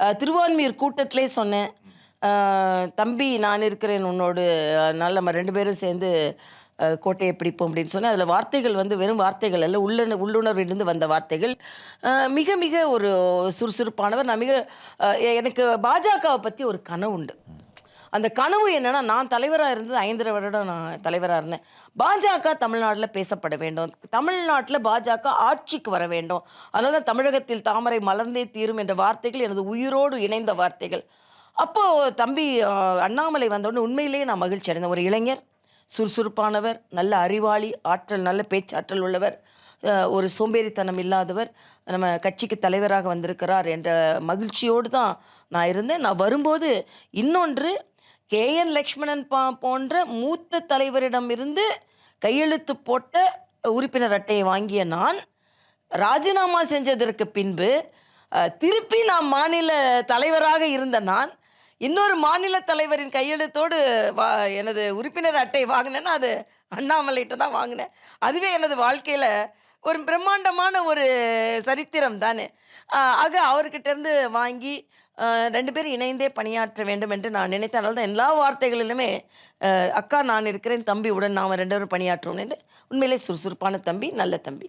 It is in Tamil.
திருவான்மியூர் கூட்டத்திலே சொன்னேன். தம்பி நான் இருக்கிறேன் உன்னோடு. நல்ல நம்ம ரெண்டு பேரும் சேர்ந்து கோட்டையை பிடிப்போம் அப்படின்னு சொன்னேன். அதில் வார்த்தைகள் வந்து வெறும் வார்த்தைகள் அல்ல உள்ள உள்ளுணர்விலிருந்து வந்த வார்த்தைகள். மிக மிக ஒரு சுறுசுறுப்பானவர். நான் மிக எனக்கு பாஜகவை பற்றி ஒரு கனவு உண்டு அந்த கனவு என்னென்னா நான் தலைவராக இருந்தது ஐந்தரை வருடம் நான் தலைவராக இருந்தேன். பாஜக தமிழ்நாட்டில் பேசப்பட வேண்டும். தமிழ்நாட்டில் பாஜக ஆட்சிக்கு வர வேண்டும். அதனால் தான் தமிழகத்தில் தாமரை மலர்ந்தே தீரும் என்ற வார்த்தைகள் எனது உயிரோடு இணைந்த வார்த்தைகள். அப்போது தம்பி அண்ணாமலை வந்தவுடனே உண்மையிலேயே நான் மகிழ்ச்சி அடைந்தேன். ஒரு இளைஞர் சுறுசுறுப்பானவர் நல்ல அறிவாளி ஆற்றல் நல்ல பேச்சாற்றல் உள்ளவர் ஒரு சோம்பேறித்தனம் இல்லாதவர் நம்ம கட்சிக்கு தலைவராக வந்திருக்கிறார் என்ற மகிழ்ச்சியோடு தான் நான் இருந்தேன். நான் வரும்போது இன்னொன்று கே என் லக்ஷ்மணன் பா போன்ற மூத்த தலைவரிடமிருந்து கையெழுத்து போட்ட உறுப்பினர் அட்டையை வாங்கிய நான் ராஜினாமா செஞ்சதற்கு பின்பு திருப்பி நான் மாநில தலைவராக இருந்த நான் இன்னொரு மாநில தலைவரின் கையெழுத்தோடு வா எனது உறுப்பினர் அட்டை வாங்கினேன்னா அது அண்ணாமலைகிட்ட தான் வாங்கினேன். அதுவே எனது வாழ்க்கையில் ஒரு பிரம்மாண்டமான ஒரு சரித்திரம் தானே. ஆக அவர்கிட்ட இருந்து வாங்கி ரெண்டு பேரும் இணைந்தே பணியாற்ற வேண்டும் என்று நான் நினைத்தேன். அதனால தான் எல்லா வார்த்தைகளிலுமே அக்கா நான் இருக்கிறேன் தம்பி உடன் நாம் ரெண்டு பேரும் பணியாற்றுவோம் என்று உண்மையிலே சுறுசுறுப்பான தம்பி நல்ல தம்பி.